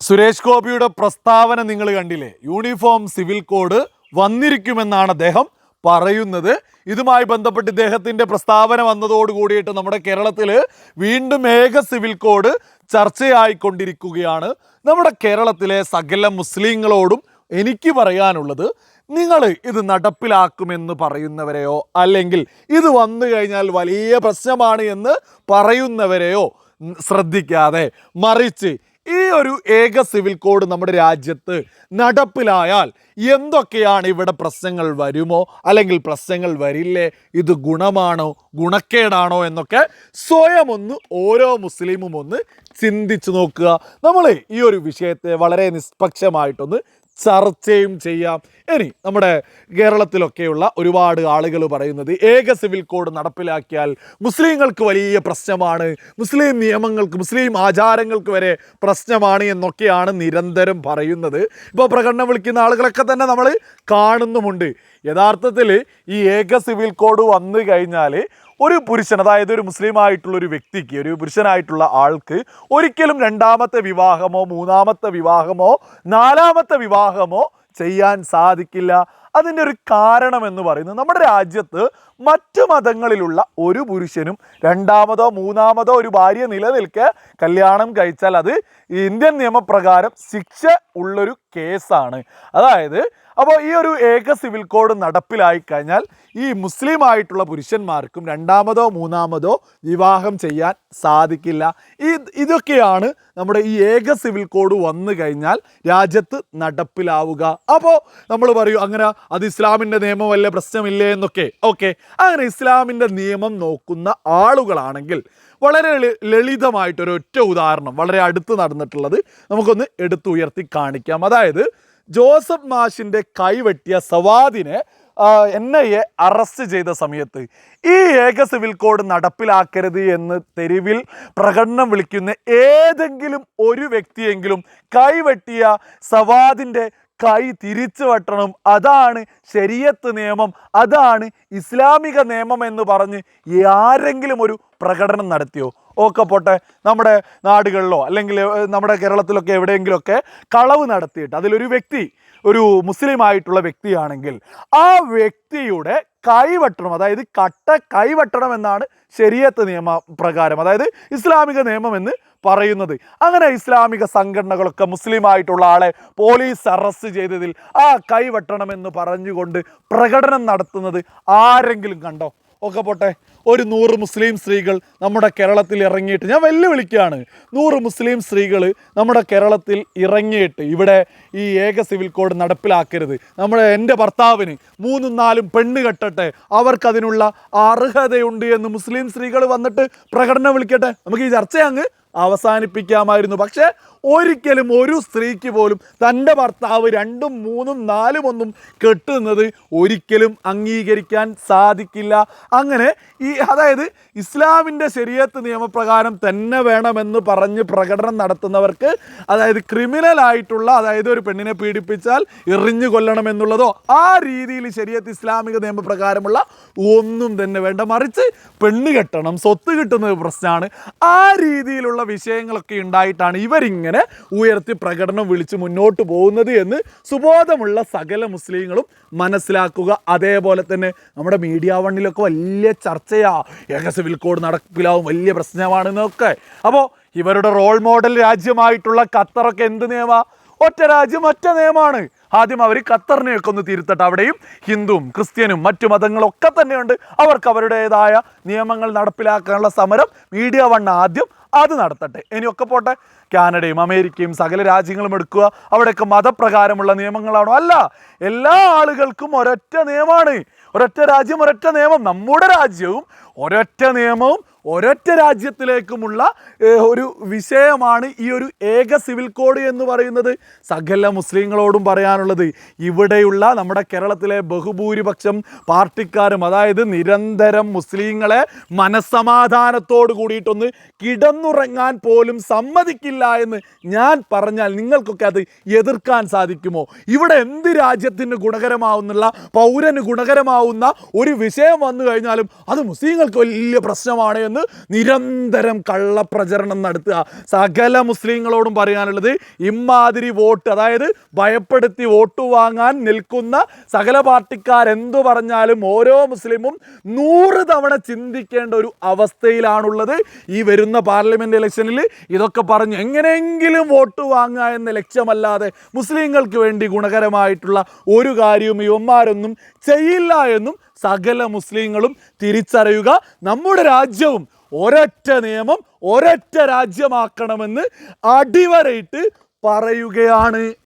സുരേഷ് ഗോപിയുടെ പ്രസ്താവന നിങ്ങൾ കണ്ടില്ലേ? യൂണിഫോം സിവിൽ കോഡ് വന്നിരിക്കുമെന്നാണ് അദ്ദേഹം പറയുന്നത്. ഇതുമായി ബന്ധപ്പെട്ട് ഇദ്ദേഹത്തിന്റെ പ്രസ്താവന വന്നതോട് കൂടിയിട്ട് നമ്മുടെ കേരളത്തിൽ വീണ്ടും ഏക സിവിൽ കോഡ് ചർച്ചയായിക്കൊണ്ടിരിക്കുകയാണ്. നമ്മുടെ കേരളത്തിലെ സകല മുസ്ലിങ്ങളോടും എനിക്ക് പറയാനുള്ളത് നിങ്ങൾ ഇത് നടപ്പിലാക്കുമെന്ന് പറയുന്നവരെയോ അല്ലെങ്കിൽ ഇത് വന്നു കഴിഞ്ഞാൽ വലിയ പ്രശ്നമാണ് എന്ന് പറയുന്നവരെയോ ശ്രദ്ധിക്കാതെ മറിച്ച് ഈ ഒരു ഏക സിവിൽ കോഡ് നമ്മുടെ രാജ്യത്ത് നടപ്പിലായാൽ എന്തൊക്കെയാണ് ഇവിടെ പ്രശ്നങ്ങൾ വരുമോ? അല്ലെങ്കിൽ പ്രശ്നങ്ങൾ വരില്ലേ? ഇത് ഗുണമാണോ? ഗുണക്കേടാണോ? എന്നൊക്കെ സ്വയം ഒന്ന് ഓരോ മുസ്ലിമും ഒന്ന് ചിന്തിച്ചു നോക്കുക. നമ്മൾ ഈ ഒരു വിഷയത്തെ വളരെ നിഷ്പക്ഷമായിട്ടൊന്ന് ചർച്ചയും ചെയ്യാം. ഇനി നമ്മുടെ കേരളത്തിലൊക്കെയുള്ള ഒരുപാട് ആളുകൾ പറയുന്നത് ഏക സിവിൽ കോഡ് നടപ്പിലാക്കിയാൽ മുസ്ലിങ്ങൾക്ക് വലിയ പ്രശ്നമാണ്. മുസ്ലിം നിയമങ്ങൾക്ക് മുസ്ലിം ആചാരങ്ങൾക്ക് വരെ പ്രശ്നമാണ് എന്നൊക്കെയാണ് നിരന്തരം പറയുന്നത്. ഇപ്പോൾ പ്രകടനം വിളിക്കുന്ന ആളുകളൊക്കെ തന്നെ നമ്മൾ കാണുന്നുമുണ്ട്. യഥാർത്ഥത്തിൽ ഈ ഏക സിവിൽ കോഡ് വന്നു കഴിഞ്ഞാൽ ഒരു പുരുഷൻ അതായത് ഒരു മുസ്ലിം ആയിട്ടുള്ള ഒരു വ്യക്തിക്ക് ഒരു പുരുഷനായിട്ടുള്ള ആൾക്ക് ഒരിക്കലും രണ്ടാമത്തെ വിവാഹമോ മൂന്നാമത്തെ വിവാഹമോ നാലാമത്തെ വിവാഹമോ ചെയ്യാൻ സാധിക്കില്ല. അതിന്റെ ഒരു കാരണം എന്ന് പറയുന്നത് നമ്മുടെ രാജ്യത്ത് മറ്റു മതങ്ങളിലുള്ള ഒരു പുരുഷനും രണ്ടാമതോ മൂന്നാമതോ ഒരു ഭാര്യ നിലനിൽക്കെ കല്യാണം കഴിച്ചാൽ അത് ഇന്ത്യൻ നിയമപ്രകാരം ശിക്ഷ ഉള്ളൊരു കേസാണ്. അതായത് അപ്പോൾ ഈ ഒരു ഏക സിവിൽ കോഡ് നടപ്പിലായി കഴിഞ്ഞാൽ ഈ മുസ്ലിം ആയിട്ടുള്ള പുരുഷന്മാർക്കും രണ്ടാമതോ മൂന്നാമതോ വിവാഹം ചെയ്യാൻ സാധിക്കില്ല. ഈ ഇതൊക്കെയാണ് നമ്മുടെ ഈ ഏക സിവിൽ കോഡ് വന്നു കഴിഞ്ഞാൽ രാജ്യത്ത് നടപ്പിലാവുക. അപ്പോൾ നമ്മൾ പറയൂ അങ്ങനെ അത് ഇസ്ലാമിന്റെ നിയമമല്ലേ പ്രശ്നമില്ലേ എന്നൊക്കെ. ഓക്കെ. അങ്ങനെ ഇസ്ലാമിന്റെ നിയമം നോക്കുന്ന ആളുകളാണെങ്കിൽ വളരെ ലളി- ലളിതമായിട്ടൊരു ഒറ്റ ഉദാഹരണം വളരെ അടുത്ത് നടന്നിട്ടുള്ളത് നമുക്കൊന്ന് എടുത്തുയർത്തി കാണിക്കാം. അതായത് ജോസഫ് മാഷിന്റെ കൈവെട്ടിയ സവാദിനെ എൻ ഐ എ അറസ്റ്റ് ചെയ്ത സമയത്ത് ഈ ഏക സിവിൽ കോഡ് നടപ്പിലാക്കരുത് എന്ന് തെരുവിൽ പ്രകടനം വിളിക്കുന്ന ഏതെങ്കിലും ഒരു വ്യക്തിയെങ്കിലും കൈവെട്ടിയ സവാദിന്റെ കൈ തിരിച്ചു വെട്ടണം. അതാണ് ശരിയത്ത് നിയമം. അതാണ് ഇസ്ലാമിക നിയമം എന്ന് പറഞ്ഞ് ആരെങ്കിലും ഒരു പ്രകടനം നടത്തിയോ? ഒക്കെ പോട്ടെ നമ്മുടെ നാടുകളിലോ അല്ലെങ്കിൽ നമ്മുടെ കേരളത്തിലൊക്കെ എവിടെയെങ്കിലുമൊക്കെ കളവ് നടത്തിയിട്ട് അതിലൊരു വ്യക്തി ഒരു മുസ്ലിം ആയിട്ടുള്ള വ്യക്തിയാണെങ്കിൽ ആ വ്യക്തിയുടെ കൈവെട്ടണം അതായത് കട്ട കൈവെട്ടണം എന്നാണ് ശരിയത്ത് നിയമ പ്രകാരം. അതായത് ഇസ്ലാമിക നിയമം എന്ന് പറയുന്നത്. അങ്ങനെ ഇസ്ലാമിക സംഘടനകളൊക്കെ മുസ്ലിം ആയിട്ടുള്ള ആളെ പോലീസ് അറസ്റ്റ് ചെയ്തതിൽ ആ കൈവെട്ടണമെന്ന് പറഞ്ഞുകൊണ്ട് പ്രകടനം നടത്തുന്നത് ആരെങ്കിലും കണ്ടോ? ഒക്കെ പോട്ടെ ഒരു നൂറ് മുസ്ലിം സ്ത്രീകൾ നമ്മുടെ കേരളത്തിൽ ഇറങ്ങിയിട്ട് ഞാൻ വെല്ലുവിളിക്കുകയാണ്. നൂറ് മുസ്ലിം സ്ത്രീകൾ നമ്മുടെ കേരളത്തിൽ ഇറങ്ങിയിട്ട് ഇവിടെ ഈ ഏക സിവിൽ കോഡ് നടപ്പിലാക്കരുത്. നമ്മുടെ എന്റെ ഭർത്താവിന് മൂന്നും നാലും പെണ്ണ് കെട്ടട്ടെ. അവർക്കതിനുള്ള അർഹതയുണ്ട് എന്ന് മുസ്ലിം സ്ത്രീകൾ വന്നിട്ട് പ്രകടനം വിളിക്കട്ടെ. നമുക്ക് ഈ ചർച്ച അങ്ങ് അവസാനിപ്പിക്കാമായിരുന്നു. പക്ഷേ ഒരിക്കലും ഒരു സ്ത്രീക്ക് പോലും തന്റെ ഭർത്താവ് രണ്ടും മൂന്നും നാലും ഒന്നും കെട്ടുന്നത് ഒരിക്കലും അംഗീകരിക്കാൻ സാധിക്കില്ല. അങ്ങനെ ഈ അതായത് ഇസ്ലാമിന്റെ ശരീരത്ത് നിയമപ്രകാരം തന്നെ വേണമെന്ന് പറഞ്ഞ് പ്രകടനം നടത്തുന്നവർക്ക് അതായത് ക്രിമിനലായിട്ടുള്ള അതായത് ഒരു പെണ്ണിനെ പീഡിപ്പിച്ചാൽ എറിഞ്ഞു കൊല്ലണമെന്നുള്ളതോ ആ രീതിയിൽ ശരീരത്ത് ഇസ്ലാമിക നിയമപ്രകാരമുള്ള ഒന്നും തന്നെ വേണ്ട. മറിച്ച് പെണ്ണ് കെട്ടണം സ്വത്ത് കിട്ടുന്നത് പ്രശ്നമാണ്. ആ രീതിയിലുള്ള വിഷയങ്ങളൊക്കെ ഉണ്ടായിട്ടാണ് ഇവരിങ്ങനെ ഉയർത്തി പ്രകടനം വിളിച്ച് മുന്നോട്ട് പോകുന്നത് എന്ന് സുബോധമുള്ള സകല മുസ്ലിങ്ങളും മനസ്സിലാക്കുക. അതേപോലെ തന്നെ നമ്മുടെ മീഡിയ വണ്ണിലൊക്കെ വലിയ ചർച്ചയാ. ഏക സിവിൽ കോഡ് നടപ്പിലാവും വലിയ പ്രശ്നമാണെന്നൊക്കെ. അപ്പോൾ ഇവരുടെ റോൾ മോഡൽ രാജ്യമായിട്ടുള്ള ഖത്തറൊക്കെ എന്ത് നിയമ? ഒറ്റ രാജ്യം ഒറ്റ നിയമമാണ്. ആദ്യം അവർ ഖത്തറിനെയൊക്കെ ഒന്ന് തിരുത്തട്ടെ. അവിടെയും ഹിന്ദുവും ക്രിസ്ത്യനും മറ്റു മതങ്ങളൊക്കെ തന്നെയുണ്ട്. അവർക്ക് അവരുടേതായ നിയമങ്ങൾ നടപ്പിലാക്കാനുള്ള സമരം മീഡിയ വൺ ആദ്യം അത് നടത്തട്ടെ. ഇനിയൊക്കെ പോട്ടെ. കാനഡയും അമേരിക്കയും സകല രാജ്യങ്ങളും എടുക്കുക. അവിടെയൊക്കെ മതപ്രകാരമുള്ള നിയമങ്ങളാണോ? അല്ല. എല്ലാ ആളുകൾക്കും ഒരൊറ്റ നിയമമാണ്. ഒരൊറ്റ രാജ്യം ഒരൊറ്റ നിയമം. നമ്മുടെ രാജ്യവും ഒരൊറ്റ നിയമവും ഒരൊറ്റ രാജ്യത്തിലേക്കുമുള്ള ഒരു വിഷയമാണ് ഈ ഒരു ഏക സിവിൽ കോഡ് എന്ന് പറയുന്നത്. സകല മുസ്ലിങ്ങളോടും പറയാനുള്ളത് ഇവിടെയുള്ള നമ്മുടെ കേരളത്തിലെ ബഹുഭൂരിപക്ഷം പാർട്ടിക്കാരും അതായത് നിരന്തരം മുസ്ലിങ്ങളെ മനസ്സമാധാനത്തോട് കൂടിയിട്ടൊന്ന് കിടന്നുറങ്ങാൻ പോലും സമ്മതിക്കില്ല എന്ന് ഞാൻ പറഞ്ഞാൽ നിങ്ങൾക്കൊക്കെ അത് എതിർക്കാൻ സാധിക്കുമോ? ഇവിടെ എന്ത് രാജ്യത്തിന് ഗുണകരമാവുന്നുള്ള പൗരന് ഗുണകരമാവുന്ന ഒരു വിഷയം വന്നു കഴിഞ്ഞാലും അത് മുസ്ലിങ്ങൾക്ക് വലിയ പ്രശ്നമാണ് എന്ന് നിരന്തരം കള്ളപ്രചരണം നടത്തുക. സകല മുസ്ലിങ്ങളോടും പറയാനുള്ളത് ഇമ്മാതിരി വോട്ട് അതായത് ഭയപ്പെടുത്തി വോട്ട് വാങ്ങാൻ നിൽക്കുന്ന സകല പാർട്ടിക്കാരെന്തു പറഞ്ഞാലും ഓരോ മുസ്ലിമും നൂറ് തവണ ചിന്തിക്കേണ്ട ഒരു അവസ്ഥയിലാണുള്ളത്. ഈ വരുന്ന പാർലമെന്റ് ഇലക്ഷനിൽ ഇതൊക്കെ പറഞ്ഞ് എങ്ങനെയെങ്കിലും വോട്ട് വാങ്ങുക എന്ന ലക്ഷ്യമല്ലാതെ മുസ്ലിങ്ങൾക്ക് വേണ്ടി ഗുണകരമായിട്ടുള്ള ഒരു കാര്യവും ഇവന്മാരൊന്നും ചെയ്യില്ല എന്നും സകല മുസ്ലിങ്ങളും തിരിച്ചറിയുക. നമ്മുടെ രാജ്യവും ഒരൊറ്റ നിയമം ഒരൊറ്റ രാജ്യമാക്കണമെന്ന് അടിവരയിട്ട് പറയുകയാണ്.